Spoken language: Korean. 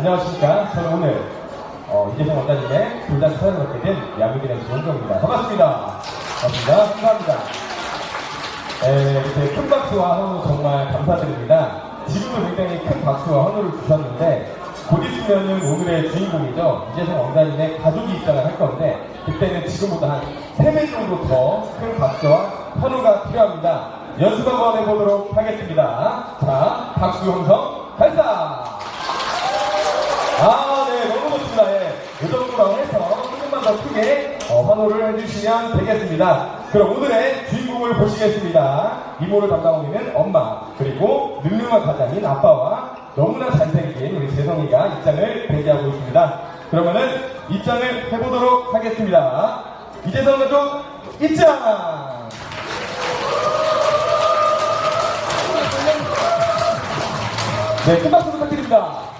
안녕하십니까. 저는 오늘 어, 이재성 원장님의 사연을 맡게 된 야구기는 조은정입니다. 반갑습니다. 반갑습니다. 축하합니다. 에, 이렇게 큰 박수와 환호 정말 감사드립니다. 지금도 굉장히 큰 박수와 환호를 주셨는데 곧 있으면은 오늘의 주인공이죠. 이재성 원장님의 가족이 입장을 할 건데 그때는 지금보다 한 3배 정도 더 큰 박수와 환호가 필요합니다. 연습 한번 해보도록 하겠습니다. 자, 박수 형성! 아, 네, 너무 좋습니다. 예. 이 정도로 해서 조금만 더 크게 어, 환호를 해주시면 되겠습니다. 그럼 오늘의 주인공을 보시겠습니다. 이모를 담당하고 있는 엄마, 그리고 늠름한 가장인 아빠와 너무나 잘생긴 우리 재성이가 입장을 대기하고 있습니다. 그러면은 입장을 해보도록 하겠습니다. 이재성 가족 입장! 네, 큰 박수 부탁드립니다.